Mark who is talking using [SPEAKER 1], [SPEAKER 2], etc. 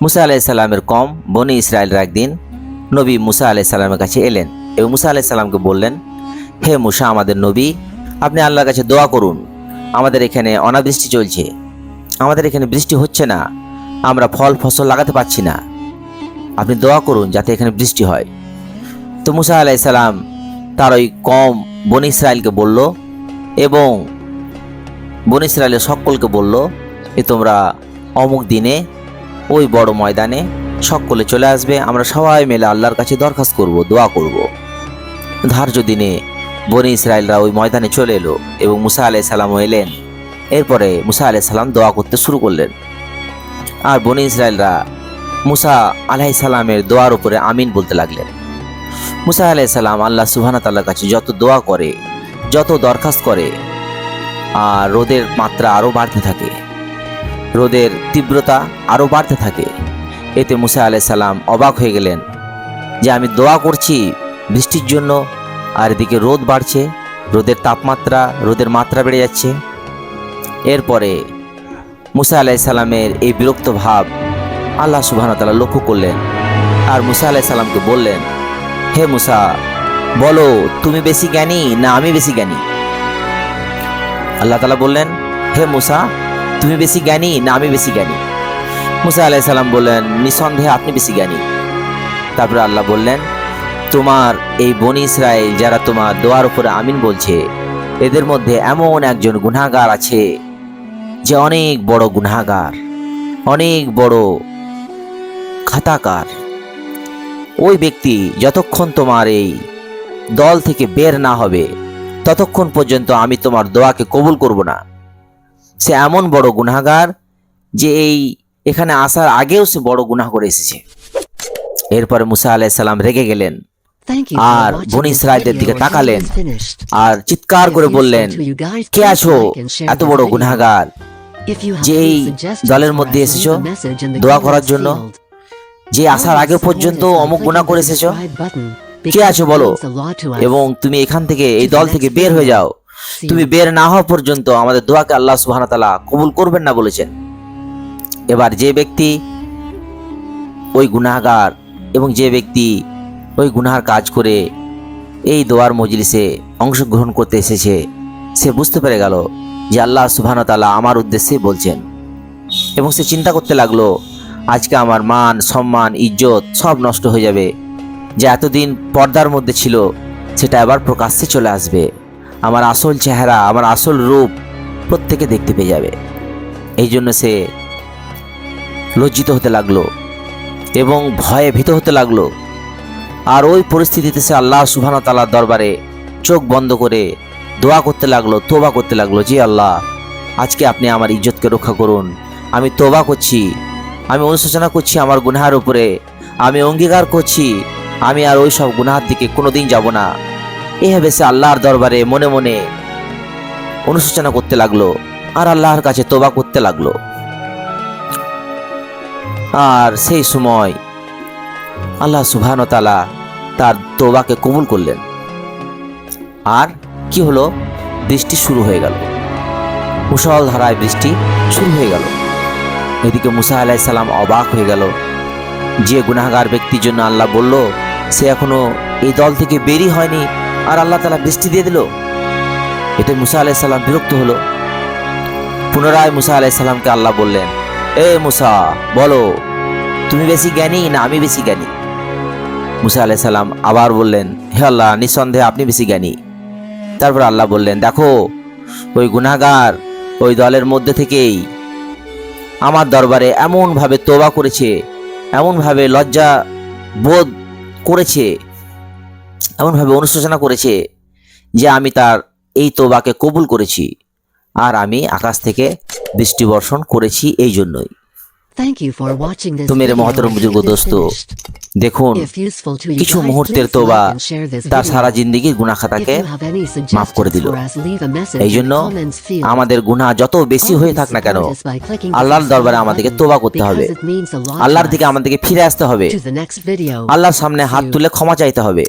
[SPEAKER 1] মুসা আলাইসাল্লামের কম বনি ইসরায়েলরা একদিন নবী মুসা আলাইসাল্লামের কাছে এলেন এবং মুসা আলাইসাল্লামকে বললেন, হে মুসা, আমাদের নবী, আপনি আল্লাহর কাছে দোয়া করুন। আমাদের এখানে অনাবৃষ্টি চলছে। আমাদের এখানে বৃষ্টি হচ্ছে না। আমরা ফল, ফসল লাগাতে পারছি না। আপনি দোয়া করুন যাতে এখানে বৃষ্টি হয়। তো মুসা আলাইসাল্লাম তার ওই কম বন ইসরায়েলকে বলল এবং বন ইসরায়েলের সকলকে বলল যে তোমরা অমুক দিনে ওই বড় ময়দানে সকলে চলে আসবে, আমরা সবাই মিলে আল্লাহর কাছে দরখাস্ত করব, দোয়া করব। ধার্য দিনে বনি ইসরায়েলরা ওই ময়দানে চলে এলো এবং মুসা আলাই সালামও এলেন। এরপরে মুসা আলাই সালাম দোয়া করতে শুরু করলেন। আর বনি ইসরায়েলরা মুসা আলাহি সালামের দোয়ার উপরে আমিন বলতে লাগলেন। মুসা আলাই সালাম আল্লাহ সুবহানা তাল্লার কাছে যত দোয়া করে, যত দরখাস্ত করে, আর রোদের মাত্রা আরও বাড়তে থাকে। রোদের তীব্রতা আরও বাড়তে থাকে। এতে মুসা সালাম অবাক হয়ে গেলেন যে আমি দোয়া করছি বৃষ্টির জন্য আর এদিকে রোদ বাড়ছে, রোদের তাপমাত্রা, রোদের মাত্রা বেড়ে যাচ্ছে। এরপরে মুসা সালামের এই বিরক্ত ভাব আল্লাহ সুবাহতালা লক্ষ্য করলেন আর মুসা সালামকে বললেন, হে মুসা, বলো তুমি বেশি জ্ঞানী না আমি বেশি জ্ঞানী? আল্লাহ তালা বললেন, হে মুসা তুমি বেশি জ্ঞানী না আমি বেশি জ্ঞানী? মুসা আলাই সালাম বললেন, নিঃসন্দেহে আপনি বেশি জ্ঞানী। তারপরে আল্লাহ বললেন, তোমার এই বনি ইসরায়েল যারা তোমার দোয়ার উপরে আমিন বলছে, এদের মধ্যে এমন একজন গুনাগার আছে যে অনেক বড় গুনাগার অনেক বড় খাতাকার। ওই ব্যক্তি যতক্ষণ তোমার এই দল থেকে বের না হবে, ততক্ষণ পর্যন্ত আমি তোমার দোয়াকে কবুল করব না। সে এমন বড় গুনাগার যে এই এখানে আসার আগেও সে বড় গুনাহ করে এসেছে। এরপরে মুসা আলাইসাল্লাম রেগে গেলেন
[SPEAKER 2] আর বনি ইসরায়েলদের দিকে তাকালেন
[SPEAKER 1] আর চিৎকার করে বললেন কে আছো এত বড় গুনাগার
[SPEAKER 2] যে এই দলের মধ্যে এসেছ দোয়া করার জন্য
[SPEAKER 1] যে আসার আগে পর্যন্ত অমুক গুনাহ করে এসেছ কে আছো বলো এবং তুমি এখান থেকে এই দল থেকে বের হয়ে যাও। তুমি বের না হওয়া পর্যন্ত আমাদের দোয়াকে আল্লাহ সুবহানাহু ওয়া তাআলা কবুল করবেন না বলেছেন। এবার যে ব্যক্তি ওই গুনাহগার এবং যে ব্যক্তি ওই গুনাহার কাজ করে এই দোয়ার মজলিসে অংশগ্রহণ করতে এসেছে, সে বুঝতে পেরে গেল যে আল্লাহ সুবহানাহু ওয়া তাআলা আমার উদ্দেশ্যে বলছেন। এবং সে চিন্তা করতে লাগল, আজকে আমার মান, সম্মান, ইজ্জত সব নষ্ট হয়ে যাবে। যে এতদিন পর্দার মধ্যে ছিল, সেটা আবার প্রকাশ্যে চলে আসবে। আমার আসল চেহারা, আমার আসল রূপ প্রত্যেকে দেখতে পেয়ে যাবে। এই জন্য সে লজ্জিত হতে লাগল এবং ভয়ে ভীত হতে লাগল। আর ওই পরিস্থিতিতে সে আল্লাহ সুবহানাহু ওয়া তাআলার দরবারে চোখ বন্ধ করে দোয়া করতে লাগল, তোবা করতে লাগল, জি আল্লাহ, আজকে আপনি আমার ইজ্জতকে রক্ষা করুন। আমি তোবা করছি, আমি অনুশোচনা করছি আমার গুনাহার উপরে, আমি অঙ্গীকার করছি, আমি আর ওই সব গুনাহার দিকে কোনোদিন যাব না। এভাবে সে আল্লাহর দরবারে মনে মনে অনুশোচনা করতে লাগল আর আল্লাহর কাছে তোবা করতে লাগল। আর সেই সময় আল্লাহ সুবহান তালা তার তোবাকে কবুল করলেন। আর কি হলো? বৃষ্টি শুরু হয়ে গেল। মুসলধারায় বৃষ্টি শুরু হয়ে গেল। এদিকে মুসা আলাহ সালাম অবাক হয়ে গেল। যে গুনাহগার ব্যক্তির জন্য আল্লাহ বলল, সে এখনও এই দল থেকে বেরি হয়নি। আর আল্লাহ তালা বৃষ্টি দিয়ে দিল। এতে মুসা আলাহ সাল্লাম বিরক্ত হলো। পুনরায় মুসা আলাহ সাল্লামকে আল্লাহ বললেন, এ মুসা, বলো, তুমি বেশি জ্ঞানী না আমি বেশি জ্ঞানী? মুসা আলাহ সাল্লাম আবার বললেন, হে আল্লাহ, নিঃসন্দেহে আপনি বেশি জ্ঞানী। তারপর আল্লাহ বললেন, দেখো, ওই গুনাহগার ওই দলের মধ্যে থেকেই আমার দরবারে এমনভাবে তোবা করেছে, এমনভাবে লজ্জা বোধ করেছে এমনভাবে অনুশোচনা করেছে যে আমি তার এই তোবাকে কবুল করেছি আর আমি আকাশ থেকে বৃষ্টি বর্ষণ করেছি এই জন্যই।
[SPEAKER 2] তো মেরে মহতরম বুজুর্গ দোস্ত
[SPEAKER 1] দেখুন
[SPEAKER 2] কিছু মুহূর্তের
[SPEAKER 1] তোবা
[SPEAKER 2] তার সারা জিন্দিগির গুণা খাতাকে মাফ করে দিল। এই জন্য আমাদের গুনাহ যত বেশি হয়ে থাক না কেন
[SPEAKER 1] আল্লাহর দরবারে আমাদেরকে তোবা করতে হবে। আল্লাহর দিকে আমাদেরকে ফিরে আসতে হবে।
[SPEAKER 2] আল্লাহ
[SPEAKER 1] আল্লাহর সামনে হাত তুলে ক্ষমা চাইতে হবে।